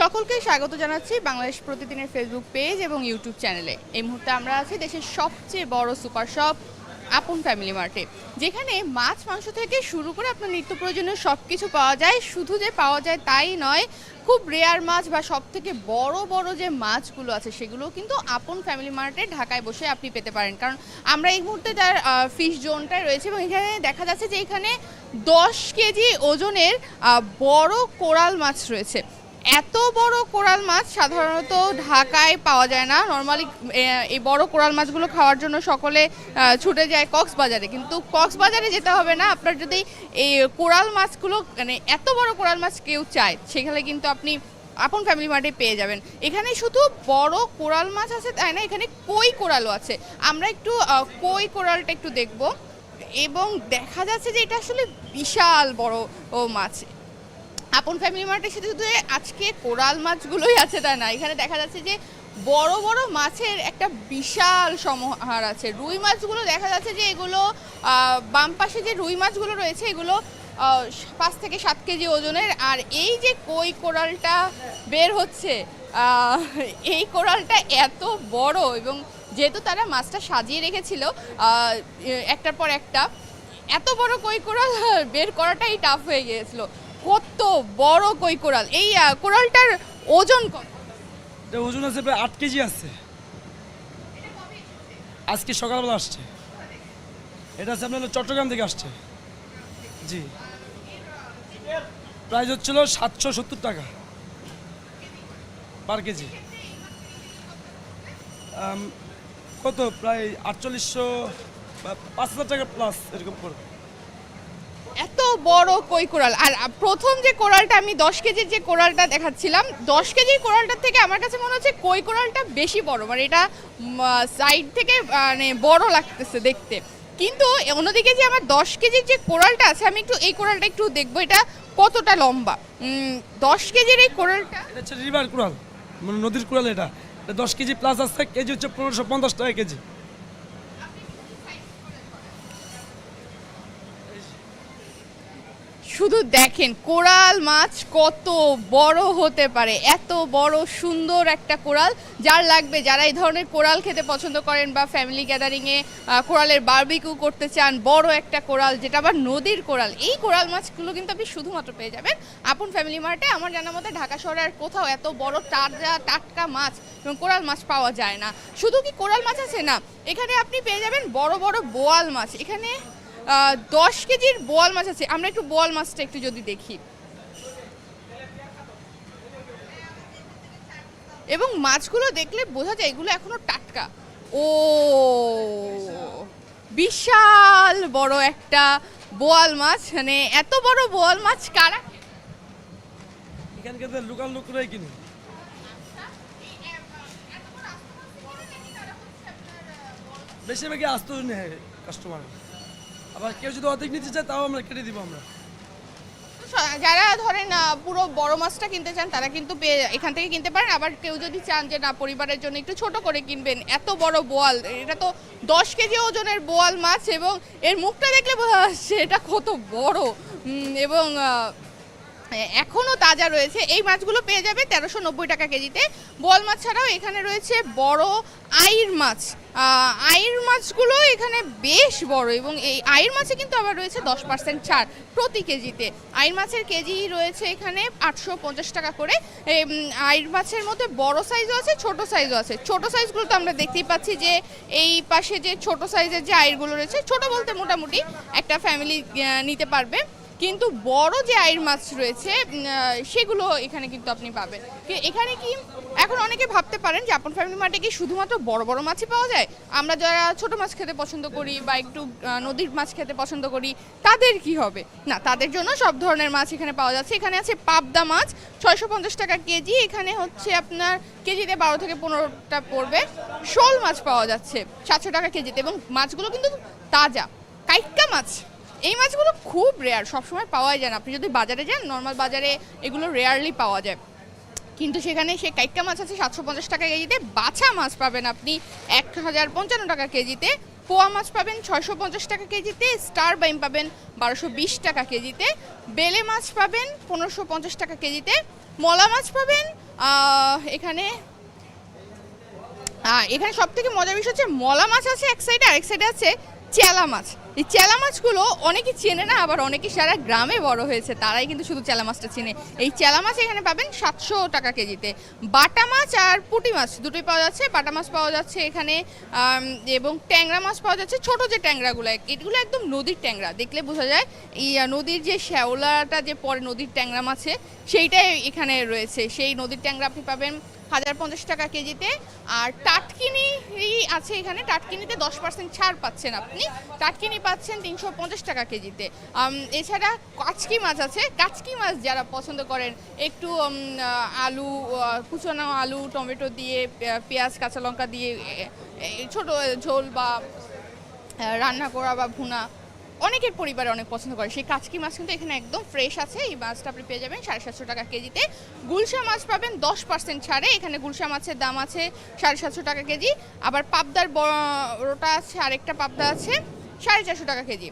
সকলকে স্বাগত জানাচ্ছি বাংলাদেশ প্রতিদিনের ফেসবুক পেজ এবং ইউটিউব চ্যানেলে এই মুহূর্তে আমরা আছি দেশের সবচেয়ে বড় সুপার শপ আপন ফ্যামিলি মার্টে যেখানে মাছ, মাংস থেকে শুরু করে আপনার নিত্য প্রয়োজনীয় সব কিছু পাওয়া যায়। শুধু যে পাওয়া যায় তাই নয়, খুব রেয়ার মাছ বা সব থেকে বড় বড় যে মাছগুলো আছে সেগুলো কিন্তু আপন ফ্যামিলি মার্টে ঢাকায় বসে আপনি পেতে পারেন। কারণ আমরা এই মুহূর্তে তার ফিশ জোনটায় রয়েছে এবং এখানে দেখা যাচ্ছে যে এখানে দশ কেজি ওজনের বড় কোরাল মাছ রয়েছে। এত বড় কোরাল মাছ সাধারণত ঢাকায় পাওয়া যায় না। নর্মালি এই বড় কোরাল মাছগুলো খাওয়ার জন্য সকলে ছুটে যায় কক্সবাজারে। কিন্তু কক্সবাজারে যেতে হবে না। আপনার যদি এই কোরাল মাছগুলো মানে এত বড় কোরাল মাছ কেউ চায়, সেখানে কিন্তু আপনি আপন ফ্যামিলি মার্টে পেয়ে যাবেন। এখানে শুধু বড় কোরাল মাছ আছে তাই না, এখানে কই কোরালও আছে। আমরা একটু কই কোরালটা একটু দেখব। এবং দেখা যাচ্ছে যে এটা আসলে বিশাল বড়, ও, মাছ। আপন ফ্যামিলি মার্টের সাথে শুধু আজকে কোরাল মাছগুলোই আছে তা না, এখানে দেখা যাচ্ছে যে বড় বড় মাছের একটা বিশাল সমাহার আছে। রুই মাছগুলো দেখা যাচ্ছে যে এগুলো বাম পাশে যে রুই মাছগুলো রয়েছে, এগুলো পাঁচ থেকে সাত কেজি ওজনের। আর এই যে কই কোরালটা বের হচ্ছে এই কোরালটা এত বড় এবং যেহেতু তারা মাছটা সাজিয়ে রেখেছিল একটার পর একটা, এত বড় কই কোরাল বের করাটাই টাফ হয়ে গিয়েছিল। কত বড় কই কোরাল? এই কোরালটার ওজন কত? এটা ওজন আছে প্রায় আট কেজি আছে। আজকে সকালবেলা আসছে। এটা আছে আপনার চট্টগ্রাম থেকে আসছে। জি। প্রাইস হচ্ছিল সাতশো সত্তর টাকা। Per KG. কত? প্রায় আটচল্লিশশো বা পাঁচ হাজার টাকা প্লাস এরকম করে এত বড় কই কোরাল? আর প্রথম যে কোরালটা, আমি দশ কেজির যে কোরালটা দেখাচ্ছিলাম, দশ কেজির কোরালটার থেকে আমার কাছে মনে হচ্ছে কই কোরালটা বেশি বড় মানে এটা সাইড থেকে মানে বড় লাগতেছে দেখতে। কিন্তু অন্যদিকে যে আমার দশ কেজির যে কোরালটা আছে, আমি একটু এই কোরালটা একটু দেখব, এটা কতটা লম্বা? দশ কেজির এই কোরালটা রিভার কুড়াল মানে নদীর এটা। এটা দশ কেজি প্লাস আসছে কেজি হচ্ছে পনেরোশো পঞ্চাশ টাকা কেজি। শুধু দেখেন কোরাল মাছ কত বড় হতে পারে, এত বড় সুন্দর একটা কোরাল, যার লাগবে, যারা এই ধরনের কোরাল খেতে পছন্দ করেন বা ফ্যামিলি গ্যাদারিংয়ে কোরালের বারবিকিউ করতে চান, বড় একটা কোরাল, যেটা আবার নদীর কোরাল, এই কোরাল মাছগুলো কিন্তু আপনি শুধুমাত্র পেয়ে যাবেন আপন ফ্যামিলি মার্টে আমার জানা মতে ঢাকা শহরে আর কোথাও এত বড় তাজা, টাটকা মাছ এবং কোরাল মাছ পাওয়া যায় না। শুধু কি কোরাল মাছ আছে? না, এখানে আপনি পেয়ে যাবেন বড় বড় বোয়াল মাছ। এখানে দশ কেজির বোয়াল মাছ আছে। আমরা একটু বোয়াল মাছটা একটু যদি দেখি। এবং মাছগুলো দেখলে বোঝা যায় এগুলো এখনও টাটকা। ও, বিশাল বড় একটা বোয়াল মাছ। মানে এত বড় বোয়াল মাছ কারা? এখানকার লোকাল লোকরাই বেশিরভাগই আসতে কাস্টমার আবার কেউ যদি অধিক নিতে চায়, তাও আমরা কেটে দিব আমরা। যারা ধরেন পুরো বড় মাছটা কিনতে চান, তারা কিন্তু এখান থেকে কিনতে পারেন। আবার কেউ যদি চান যে, না, পরিবারের জন্য একটু ছোট করে কিনবেন, এত বড় বোয়াল, এটা তো দশ কেজি ওজনের বোয়াল মাছ এবং এর মুখটা দেখলে সেটা কত বড়। এবং এখনও তাজা রয়েছে। এই মাছগুলো পেয়ে যাবে তেরোশো নব্বই টাকা কেজিতে। বোয়াল মাছ ছাড়াও এখানে রয়েছে বড় আইর মাছ। আইর মাছগুলো এখানে বেশ বড় এবং এই আইর মাছে কিন্তু আবার রয়েছে দশ পার্সেন্ট ছাড় প্রতি কেজিতে। আইর মাছের কেজি রয়েছে এখানে আটশো পঞ্চাশ টাকা করে। আইর মাছের মধ্যে বড় সাইজও আছে, ছোট সাইজও আছে। ছোট সাইজগুলো তো আমরা দেখতেই পাচ্ছি যে এই পাশে যে ছোট সাইজের যে আইরগুলো রয়েছে, ছোট বলতে মোটামুটি একটা ফ্যামিলি নিতে পারবে। কিন্তু বড় যে আইর মাছ রয়েছে সেগুলো এখানে কিন্তু আপনি পাবেন। এখানে কি, এখন অনেকে ভাবতে পারেন যে আপন ফ্যামিলি মার্টে কি শুধুমাত্র বড় বড় মাছই পাওয়া যায়? আমরা যারা ছোট মাছ খেতে পছন্দ করি বা একটু নদীর মাছ খেতে পছন্দ করি, তাদের কি হবে? না, তাদের জন্য সব ধরনের মাছ এখানে পাওয়া যাচ্ছে। এখানে আছে পাবদা মাছ, ছয়শো পঞ্চাশ টাকা কেজি। এখানে হচ্ছে আপনার কেজিতে বারো থেকে পনেরোটা পড়বে। শোল মাছ পাওয়া যাচ্ছে, সাতশো টাকা কেজিতে। এবং মাছগুলো কিন্তু তাজা, কাইক্কা মাছ। এই মাছগুলো খুব রেয়ার সবসময় পাওয়া যায় না। আপনি যদি বাজারে যান নর্মাল বাজারে এগুলো রেয়ারলি পাওয়া যায়। কিন্তু সেখানে সে কাইক্কা মাছ আছে, সাতশো পঞ্চাশ টাকা কেজিতে। বাছা মাছ পাবেন আপনি এক হাজার পঞ্চান্ন টাকা কেজিতে। পোয়া মাছ পাবেন ছয়শো পঞ্চাশ টাকা কেজিতে। স্টার বাইম পাবেন বারোশো বিশ টাকা কেজিতে। বেলে মাছ পাবেন পনেরোশো পঞ্চাশ টাকা কেজিতে। মলা মাছ পাবেন এখানে এখানে সব থেকে মজার বিষয় হচ্ছে মলা মাছ আছে এক সাইডে আর এক সাইডে আছে চেলা মাছ। এই চেলা মাছগুলো অনেকে চেনে না, আবার অনেকে সারা গ্রামে বড় হয়েছে, তারাই কিন্তু শুধু চেলা মাছটা চেনে। এই চেলা মাছ এখানে পাবেন সাতশো টাকা কেজিতে। বাটা মাছ আর পুঁটি মাছ দুটোই পাওয়া যাচ্ছে। বাটা মাছ পাওয়া যাচ্ছে এখানে এবং ট্যাংরা মাছ পাওয়া যাচ্ছে ছোট যে ট্যাংরাগুলো, এগুলো একদম নদীর ট্যাংরা। দেখলে বোঝা যায়, এই নদীর যে শ্যাওলাটা যে পরে নদীর ট্যাংরা মাছে, সেইটাই এখানে রয়েছে। সেই নদীর ট্যাংরা আপনি পাবেন হাজার পঞ্চাশ টাকা কেজিতে। আর টাটকিনি আছে এখানে। টাটকিনিতে দশ পার্সেন্ট ছাড় পাচ্ছেন আপনি। টাটকিনি পাচ্ছেন তিনশো পঞ্চাশ টাকা কেজিতে। এছাড়া কাচকি মাছ আছে। কাচকি মাছ যারা পছন্দ করেন, একটু আলু কুচনো আলু, টমেটো দিয়ে পেঁয়াজ, কাঁচা লঙ্কা দিয়ে ছোট ঝোল বা রান্না করা বা ভুনা অনেকের পরিবারে অনেক পছন্দ করে। সেই কাচকি মাছ কিন্তু এখানে একদম ফ্রেশ আছে। এই মাছটা আপনি পেয়ে যাবেন সাড়ে সাতশো টাকা কেজিতে। গুলশা মাছ পাবেন দশ পার্সেন্ট ছাড়ে। এখানে গুলশা মাছের দাম আছে সাড়ে সাতশো টাকা কেজি। আবার পাবদার বড়টা আছে, আরেকটা পাবদা আছে, সাড়ে চারশো টাকা কেজি।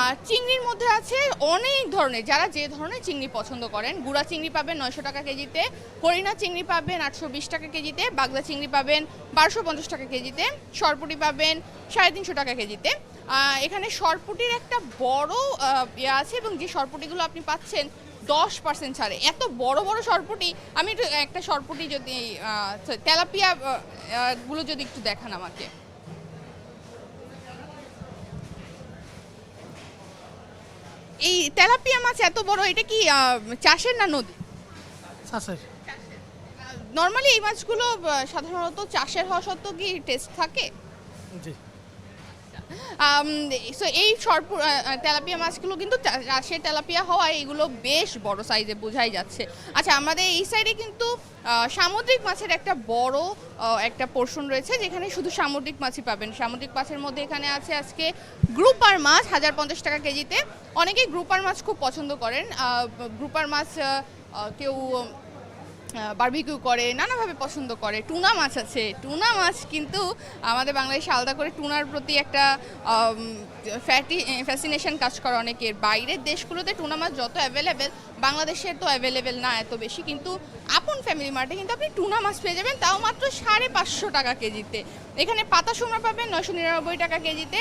আর চিংড়ির মধ্যে আছে অনেক ধরনের, যারা যে ধরনের চিংড়ি পছন্দ করেন। গুড়া চিংড়ি পাবেন নয়শো টাকা কেজিতে, হরিণা চিংড়ি পাবেন আটশো বিশ টাকা কেজিতে, বাগদা চিংড়ি পাবেন বারোশো পঞ্চাশ টাকা কেজিতে, সরপুটি পাবেন সাড়ে তিনশো টাকা কেজিতে। এখানে সরপুটির একটা বড় ইয়ে আছে এবং যে সরপুটিগুলো আপনি পাচ্ছেন দশ পার্সেন্ট ছাড়ে। এত বড় বড় সরপুটি আমি একটু একটা সরপুটি যদি তেলাপিয়া গুলো যদি একটু দেখান আমাকে। এই তেলাপিয়া মাছ এত বড় এটা কি চাষের না নদী? চাষের। নর্মালি এই মাছগুলো সাধারণত চাষের হওয়া সত্ত্বেও কি টেস্ট থাকে? জি। সো এই আহ, তেলাপিয়া মাছগুলো কিন্তু চাষের তেলাপিয়া হওয়ায় এগুলো বেশ বড় সাইজে বোঝাই যাচ্ছে। আচ্ছা আমাদের এই সাইডে কিন্তু সামুদ্রিক মাছের একটা বড় একটা পোর্শন রয়েছে যেখানে শুধু সামুদ্রিক মাছই পাবেন। সামুদ্রিক মাছের মধ্যে এখানে আছে আজকে গ্রুপার মাছ হাজার পঞ্চাশ টাকা কেজিতে। অনেকেই গ্রুপার মাছ খুব পছন্দ করেন। গ্রুপার মাছ কেউ বারবিকিউ করে, নানাভাবে পছন্দ করে। টুনা মাছ আছে। টুনা মাছ কিন্তু আমাদের বাংলাদেশে আলাদা করে টুনার প্রতি একটা ফ্যাটি ফ্যাসিনেশন কাজ করে অনেকের। বাইরের দেশগুলোতে টুনা মাছ যত অ্যাভেলেবেল বাংলাদেশে তো অ্যাভেলেবেল না এত বেশি। কিন্তু আপন ফ্যামিলি মার্টে কিন্তু আপনি টুনা মাছ পেয়ে যাবেন, তাও মাত্র সাড়ে পাঁচশো টাকা কেজিতে। এখানে পাতা সোমরা পাবেন নশো নিরানব্বই টাকা কেজিতে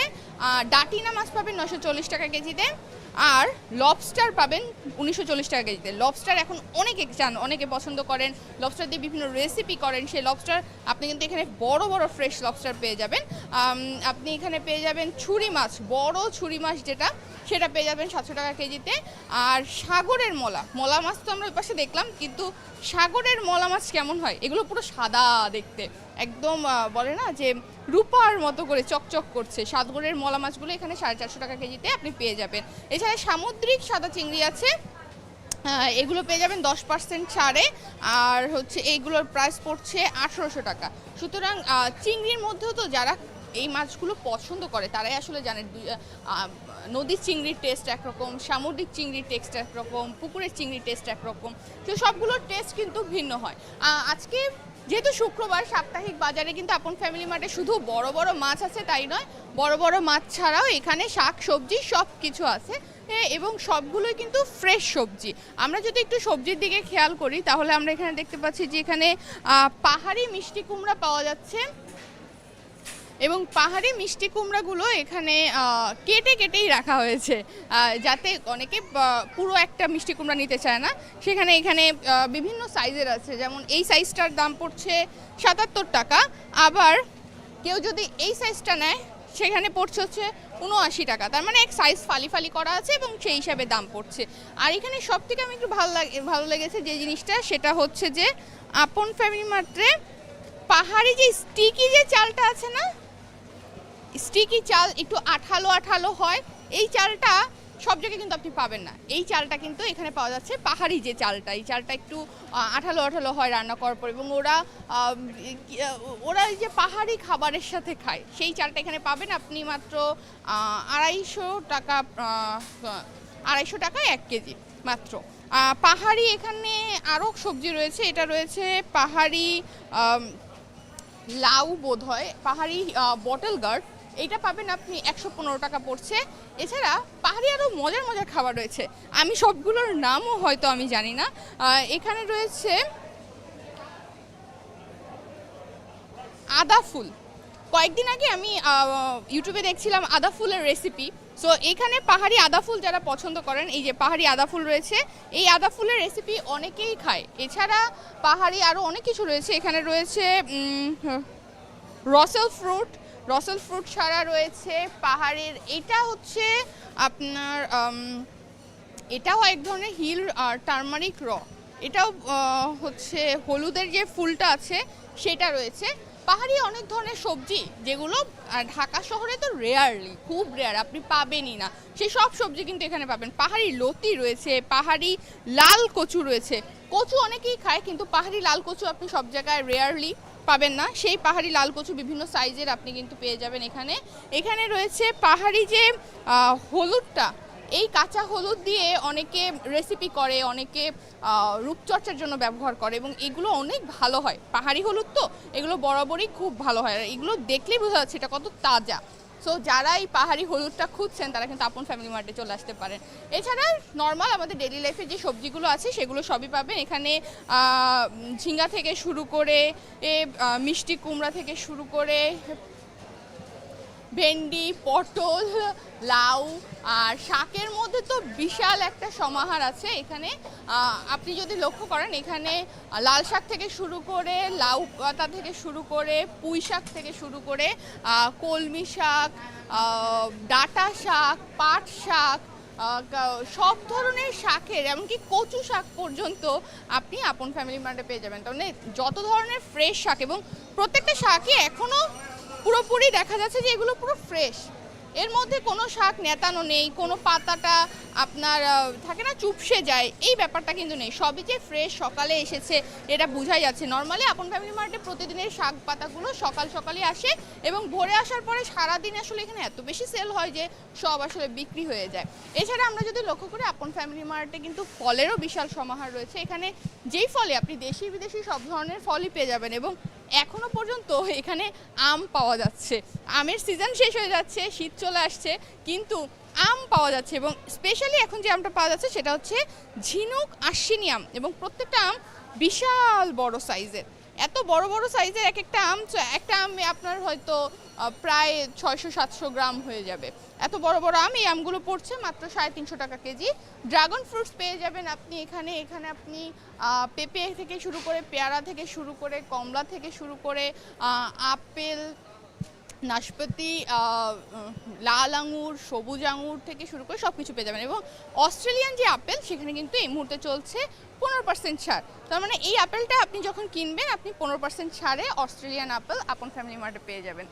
ডাটিনা মাছ পাবেন নশো চল্লিশ টাকা কেজিতে। আর লবস্টার পাবেন উনিশশো চল্লিশ টাকা কেজিতে। লবস্টার এখন অনেকে চান, অনেকে পছন্দ করেন। লবস্টার দিয়ে বিভিন্ন রেসিপি করেন। সেই লবস্টার আপনি কিন্তু এখানে বড় বড় ফ্রেশ লবস্টার পেয়ে যাবেন। আপনি এখানে পেয়ে যাবেন ছুরি মাছ, বড় ছুরি মাছ যেটা, সেটা পেয়ে যাবেন সাতশো টাকা কেজিতে। আর সাগরের মলা মলা মাছ তো আমরা ওই পাশে দেখলাম, কিন্তু সাগরের মলা মাছ কেমন হয়? এগুলো পুরো সাদা দেখতে। একদম বলে না যে রূপার মতো করে চকচক করছে। সাগরের মলা মাছগুলো এখানে সাড়ে চারশো টাকা কেজিতে আপনি পেয়ে যাবেন। এছাড়া সামুদ্রিক সাদা চিংড়ি আছে। এগুলো পেয়ে যাবেন দশ পার্সেন্ট ছাড়ে। আর হচ্ছে এইগুলোর প্রাইস পড়ছে আঠেরোশো টাকা। সুতরাং চিংড়ির মধ্যেও তো যারা এই মাছগুলো পছন্দ করে, তারাই আসলে জানে নদীর চিংড়ির টেস্ট একরকম, সামুদ্রিক চিংড়ির টেস্ট একরকম, পুকুরের চিংড়ির টেস্ট একরকম। তো সবগুলোর টেস্ট কিন্তু ভিন্ন হয়। আজকে যেহেতু শুক্রবার সাপ্তাহিক বাজারে কিন্তু আপন ফ্যামিলি মার্টে শুধু বড় বড় মাছ আছে, তাই নয়, বড় বড় মাছ ছাড়াও এখানে শাক, সবজি সব কিছু আছে এবং সবগুলোই কিন্তু ফ্রেশ সবজি। আমরা যদি একটু সবজির দিকে খেয়াল করি, তাহলে আমরা এখানে দেখতে পাচ্ছি যে এখানে পাহাড়ি মিষ্টি কুমড়া পাওয়া যাচ্ছে। এবং পাহাড়ি মিষ্টি কুমড়াগুলো এখানে কেটে কেটেই রাখা হয়েছে। যাতে অনেকে পুরো একটা মিষ্টি কুমড়া নিতে চায় না। সেখানে, এখানে বিভিন্ন সাইজের আছে। যেমন এই সাইজটার দাম পড়ছে সাতাত্তর টাকা। আবার কেউ যদি এই সাইজটা নেয়, সেখানে পড়ছে হচ্ছে উনআশি টাকা। তার মানে এক সাইজ ফালি ফালি করা আছে এবং সেই হিসাবে দাম পড়ছে। আর এখানে সব থেকে আমি একটু ভালো লাগে, ভালো লেগেছে যে জিনিসটা, সেটা হচ্ছে যে, আপন ফ্যামিলি মাত্রে পাহাড়ি যে স্টিকি যে চালটা আছে না স্টিকি চাল একটু আঠালো আঠালো হয়। এই চালটা সব জায়গায় কিন্তু আপনি পাবেন না। এই চালটা কিন্তু এখানে পাওয়া যাচ্ছে পাহাড়ি যে চালটা। এই চালটা একটু আঠালো আঠালো হয় রান্না করার পর এবং ওরা ওরা যে পাহাড়ি খাবারের সাথে খায়। সেই চালটা এখানে পাবেন আপনি মাত্র আড়াইশো টাকা আড়াইশো টাকায় এক কেজি মাত্র। পাহাড়ি এখানে আরও সবজি রয়েছে। এটা রয়েছে পাহাড়ি লাউ বোধ হয়। পাহাড়ি বটল গার্ড এইটা পাবেন আপনি একশো পনেরো টাকা পড়ছে। এছাড়া পাহাড়ি আরও মজার মজার খাবার রয়েছে। আমি সবগুলোর নামও হয়তো আমি জানি না। এখানে রয়েছে আদা ফুল। কয়েকদিন আগে আমি ইউটিউবে দেখছিলাম আদা ফুলের রেসিপি সো এখানে পাহাড়ি আদা ফুল যারা পছন্দ করেন, এই যে পাহাড়ি আদা ফুল রয়েছে, এই আদা ফুলের রেসিপি অনেকেই খায়। এছাড়া পাহাড়ি আরও অনেক কিছু রয়েছে। এখানে রয়েছে রসেল ফ্রুট রসেল ফ্রুট ছাড়া রয়েছে পাহাড়ের। এটা হচ্ছে আপনার এটাও এক ধরনের হিল আর টার্মারিক র। এটাও হচ্ছে হলুদের যে ফুলটা আছে সেটা রয়েছে। পাহাড়ি অনেক ধরনের সবজি যেগুলো ঢাকা শহরে তো রেয়ারলি খুব রেয়ার আপনি পাবেনই না। সেই সব সবজি কিন্তু এখানে পাবেন। পাহাড়ি লতি রয়েছে, পাহাড়ি লাল কচু রয়েছে। কচু অনেকেই খায় কিন্তু পাহাড়ি লাল কচু আপনি সব জায়গায় রেয়ারলি পাবেন না। সেই পাহাড়ি লাল কচু বিভিন্ন সাইজের আপনি কিন্তু পেয়ে যাবেন এখানে। এখানে রয়েছে পাহাড়ি যে হলুদটা, এই কাঁচা হলুদ দিয়ে অনেকে রেসিপি করে, অনেকে রূপচর্চার জন্য ব্যবহার করে এবং এগুলো অনেক ভালো হয়। পাহাড়ি হলুদ তো, এগুলো বরাবরই খুব ভালো হয়। আর এগুলো দেখলেই বোঝা যাচ্ছে এটা কত তাজা। সো যারা এই পাহাড়ি হলুদটা খুঁজছেন, তারা কিন্তু আপন ফ্যামিলি মার্টে চলে আসতে পারেন। এছাড়া নর্মাল আমাদের ডেলি লাইফে যে সবজিগুলো আছে, সেগুলো সবই পাবেন। এখানে ঝিঙ্গা থেকে শুরু করে, এ মিষ্টি কুমড়া থেকে শুরু করে ভেন্ডি, পটল, লাউ আর শাকের মধ্যে তো বিশাল একটা সমাহার আছে। এখানে আপনি যদি লক্ষ্য করেন, এখানে লাল শাক থেকে শুরু করে, লাউ পাতা থেকে শুরু করে, পুঁই শাক থেকে শুরু করে কলমি শাক ডাঁটা শাক, পাট শাক সব ধরনের শাকের, এমনকি কচু শাক পর্যন্ত আপনি আপন ফ্যামিলি মার্টে পেয়ে যাবেন। তার মানে যত ধরনের ফ্রেশ শাক এবং প্রত্যেকটা শাকই এখনও পুরোপুরি দেখা যাচ্ছে যে এগুলো পুরো ফ্রেশ এর মধ্যে কোনো শাক নেতানো নেই, কোনো পাতাটা আপনার থাকে না, চুপসে যায়, এই ব্যাপারটা কিন্তু নেই। সবই যে ফ্রেশ সকালে এসেছে, এটা বোঝাই যাচ্ছে। নর্মালি আপন ফ্যামিলি মার্টে প্রতিদিনের শাক পাতাগুলো সকাল সকালই আসে এবং ভোরে আসার পরে সারাদিন আসলে এখানে এত বেশি সেল হয় যে সব আসলে বিক্রি হয়ে যায়। এছাড়া আমরা যদি লক্ষ্য করি, আপন ফ্যামিলি মার্টে কিন্তু ফলেরও বিশাল সমাহার রয়েছে। এখানে যেই ফলে আপনি দেশি বিদেশি সব ধরনের ফলই পেয়ে যাবেন এবং এখনও পর্যন্ত এখানে আম পাওয়া যাচ্ছে। আমের সিজন শেষ হয়ে যাচ্ছে, শীত চলে আসছে, কিন্তু আম পাওয়া যাচ্ছে এবং স্পেশালি এখন যে আমটা পাওয়া যাচ্ছে সেটা হচ্ছে ঝিনুক আশ্বিনী আম এবং প্রত্যেকটা আম বিশাল বড় সাইজের এত বড় বড় সাইজের এক একটা আম একটা আম আপনার হয়তো প্রায় ছয়শো সাতশো গ্রাম হয়ে যাবে। এত বড় বড় আম এই আমগুলো পড়ছে মাত্র সাড়ে তিনশো টাকা কেজি। ড্রাগন ফ্রুটস পেয়ে যাবেন আপনি এখানে। এখানে আপনি পেঁপে থেকে শুরু করে, পেয়ারা থেকে শুরু করে, কমলা থেকে শুরু করে আপেল নাশপাতি লাল আঙুর, সবুজ আঙুর থেকে শুরু করে সব কিছু পেয়ে যাবেন। এবং অস্ট্রেলিয়ান যে আপেল, সেখানে কিন্তু এই মুহূর্তে চলছে পনেরো পার্সেন্ট ছাড়। তার মানে এই আপেলটা আপনি যখন কিনবেন, আপনি পনেরো পার্সেন্ট ছাড়ে অস্ট্রেলিয়ান আপেল আপন ফ্যামিলি মার্টে পেয়ে যাবেন।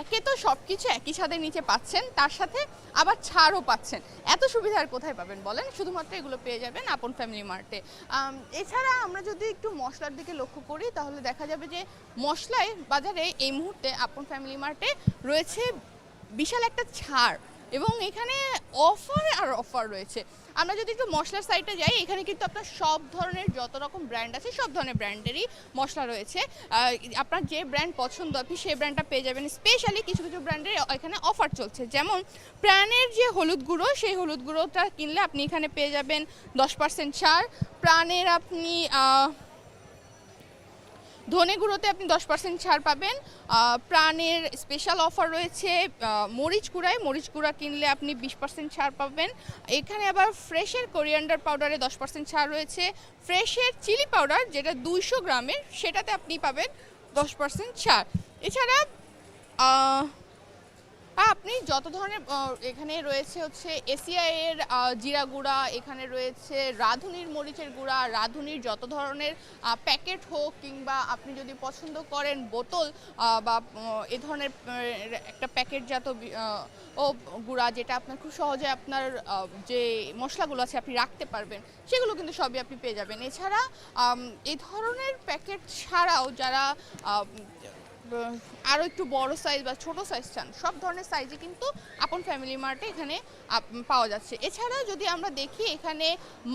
একে তো সব কিছু একই ছাদের নিচে পাচ্ছেন, তার সাথে আবার ছাড়ও পাচ্ছেন। এত সুবিধা আর কোথায় পাবেন বলেন? শুধুমাত্র এগুলো পেয়ে যাবেন আপন ফ্যামিলি মার্টে এছাড়া আমরা যদি একটু মশলার দিকে লক্ষ্য করি, তাহলে দেখা যাবে যে মশলায় বাজারে এই মুহূর্তে আপন ফ্যামিলি মার্টে রয়েছে বিশাল একটা ছাড় এবং এখানে অফার আর অফার রয়েছে। আমরা যদি একটু মশলার সাইডে যাই, এখানে কিন্তু আপনার সব ধরনের যত রকম ব্র্যান্ড আছে, সব ধরনের ব্র্যান্ডেরই মশলা রয়েছে। আপনার যে ব্র্যান্ড পছন্দ, আপনি সেই ব্র্যান্ডটা পেয়ে যাবেন। স্পেশালি কিছু কিছু ব্র্যান্ডের এখানে অফার চলছে। যেমন প্রাণের যে হলুদ গুঁড়ো, সেই হলুদ গুঁড়োটা কিনলে আপনি এখানে পেয়ে যাবেন দশ পার্সেন্ট ছাড়। প্রাণের আপনি ধনে গুঁড়োতে আপনি দশ পার্সেন্ট ছাড় পাবেন। প্রাণের স্পেশাল অফার রয়েছে মরিচ গুঁড়ায়। মরিচ গুঁড়া কিনলে আপনি বিশ পার্সেন্ট ছাড় পাবেন। এখানে আবার ফ্রেশের কোরিয়ান্ডার পাউডারে দশ পার্সেন্ট ছাড় রয়েছে। ফ্রেশের চিলি পাউডার যেটা দুইশো গ্রামের, সেটাতে আপনি পাবেন দশ পার্সেন্ট ছাড়। এছাড়া আপনি যত ধরনের এখানে রয়েছে হচ্ছে এসিআই এর জিরা গুঁড়া, এখানে রয়েছে রাঁধুনির মরিচের গুঁড়া, রাঁধুনির যত ধরনের প্যাকেট হোক কিংবা আপনি যদি পছন্দ করেন বোতল বা এ ধরনের একটা প্যাকেটজাত ও গুঁড়া যেটা আপনার খুব সহজে আপনার যে মশলাগুলো আছে আপনি রাখতে পারবেন, সেগুলো কিন্তু সবই আপনি পেয়ে যাবেন। এছাড়া এই ধরনের প্যাকেট ছাড়াও যারা আরও একটু বড় সাইজ বা ছোট সাইজ চান, সব ধরনের সাইজে কিন্তু আপন ফ্যামিলি মার্টে এখানে পাওয়া যাচ্ছে। এছাড়া যদি আমরা দেখি, এখানে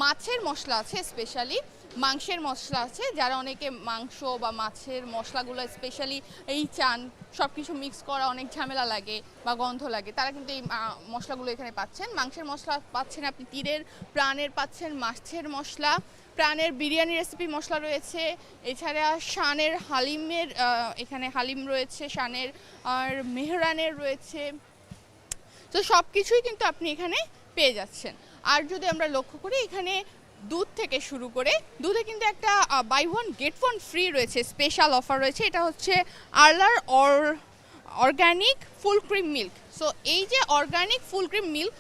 মাছের মশলা আছে স্পেশালি মাংসের মশলা আছে, যারা অনেকে মাংস বা মাছের মশলাগুলো স্পেশালি এই চান সব কিছু মিক্স করা অনেক ঝামেলা লাগে বা গন্ধ লাগে, তারা কিন্তু এই মশলাগুলো এখানে পাচ্ছেন। মাংসের মশলা পাচ্ছেন আপনি, তীরের প্রাণের পাচ্ছেন, মাছের মশলা, প্রাণের বিরিয়ানি রেসিপি মশলা রয়েছে, এছাড়া শানের হালিমের এখানে হালিম রয়েছে, শানের আর মেহরানের রয়েছে, তো সব কিছুই কিন্তু আপনি এখানে পেয়ে যাচ্ছেন। আর যদি আমরা লক্ষ্য করি, এখানে দুধ থেকে শুরু করে দুধে কিন্তু একটা buy one get one free রয়েছে স্পেশাল অফার রয়েছে। এটা হচ্ছে আর্লার or organic full cream milk so এই যে organic full cream milk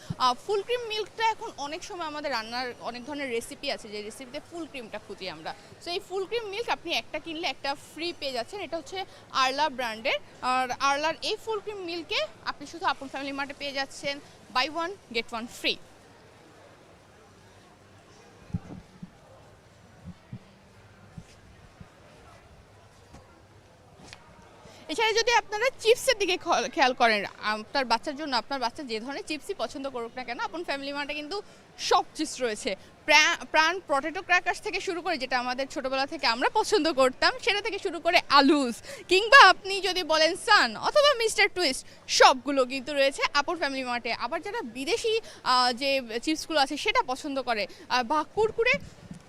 full cream মিল্কটা এখন অনেক সময় আমাদের রান্নার অনেক ধরনের রেসিপি আছে, যে রেসিপিতে ফুল ক্রিমটা খুঁজি আমরা। সো এই ফুল ক্রিম মিল্ক আপনি একটা কিনলে একটা ফ্রি পেয়ে যাচ্ছেন। এটা হচ্ছে আরলা ব্র্যান্ডের। আর আরলার এই ফুল ক্রিম মিল্কে আপনি শুধু আপন ফ্যামিলি মার্টে পেয়ে যাচ্ছেন buy one get one free এছাড়া যদি আপনারা চিপসের দিকে খেয়াল করেন, আপনার বাচ্চার জন্য আপনার বাচ্চা যে ধরনের চিপসই পছন্দ করুক না কেন, আপন ফ্যামিলি মার্টে কিন্তু সব চিপস রয়েছে। প্রা- প্রাণ পটেটো ক্র্যাকার্স থেকে শুরু করে, যেটা আমাদের ছোটবেলা থেকে আমরা পছন্দ করতাম, সেটা থেকে শুরু করে আলুস, কিংবা আপনি যদি বলেন সান অথবা মিস্টার টুইস্ট সবগুলো কিন্তু রয়েছে আপন ফ্যামিলি মার্টে আবার যারা বিদেশি যে চিপসগুলো আছে, সেটা পছন্দ করে বা কুরকুরে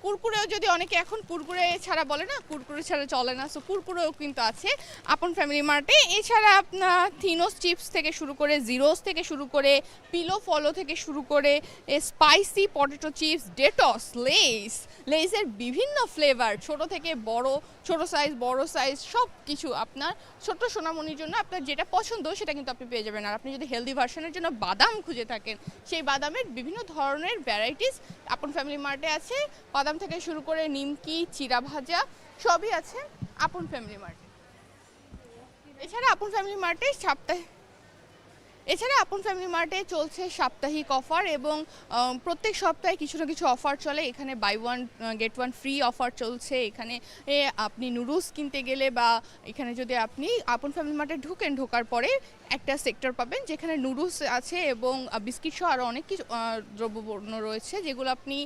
কুরকুরেও যদি অনেকে এখন কুরকুরে ছাড়া বলে না, কুরকুরে ছাড়া চলে না সো কুরকুরেও কিন্তু আছে আপন ফ্যামিলি মার্টে এছাড়া আপনার থিনোস চিপস থেকে শুরু করে জিরোস থেকে শুরু করে পিলো ফলো থেকে শুরু করে spicy potato chips dates Lays লেসের বিভিন্ন ফ্লেভার ছোট থেকে বড়, ছোট সাইজ বড় সাইজ সব কিছু আপনার ছোট সোনামণির জন্য আপনার যেটা পছন্দ সেটা কিন্তু আপনি পেয়ে যাবেন। আর আপনি যদি হেলদি ভার্সনের জন্য বাদাম খুঁজে থাকেন, সেই বাদামের বিভিন্ন ধরনের ভ্যারাইটিস আপন ফ্যামিলি মার্টে আছে। বাদাম থেকে শুরু করে নিমকি, চিরা ভাজা, সবই আছে আপন ফ্যামিলি মার্টে এছাড়া আপন ফ্যামিলি মার্টে সপ্তাহে, এছাড়া আপন ফ্যামিলি মার্টে চলছে সাপ্তাহিক অফার এবং প্রত্যেক সপ্তাহে কিছু না কিছু অফার চলে। এখানে buy one get one free offer চলছে। এখানে আপনি নুডলস কিনতে গেলে বা এখানে যদি আপনি আপন ফ্যামিলি মার্টে ঢুকেন, ঢোকার পরে একটা সেক্টর পাবেন যেখানে নুডলস আছে এবং বিস্কিট সহ আরও অনেক কিছু দ্রব্যপণ্য রয়েছে যেগুলো আপনি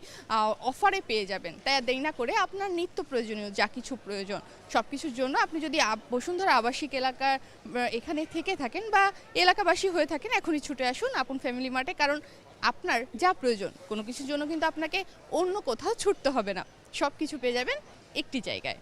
অফারে পেয়ে যাবেন। তাই দেরি না করে আপনার নিত্য প্রয়োজনীয় যা কিছু প্রয়োজন সব কিছুর জন্য আপনি যদি বসুন্ধরা আবাসিক এলাকার এখানে থেকে থাকেন বা এলাকাবাসী হয়ে থাকেন, এখনই ছুটে আসুন আপন ফ্যামিলি মার্টে কারণ আপনার যা প্রয়োজন, কোনো কিছুর জন্য কিন্তু আপনাকে অন্য কোথাও ছুটতে হবে না। সব কিছু পেয়ে যাবেন একটি জায়গায়।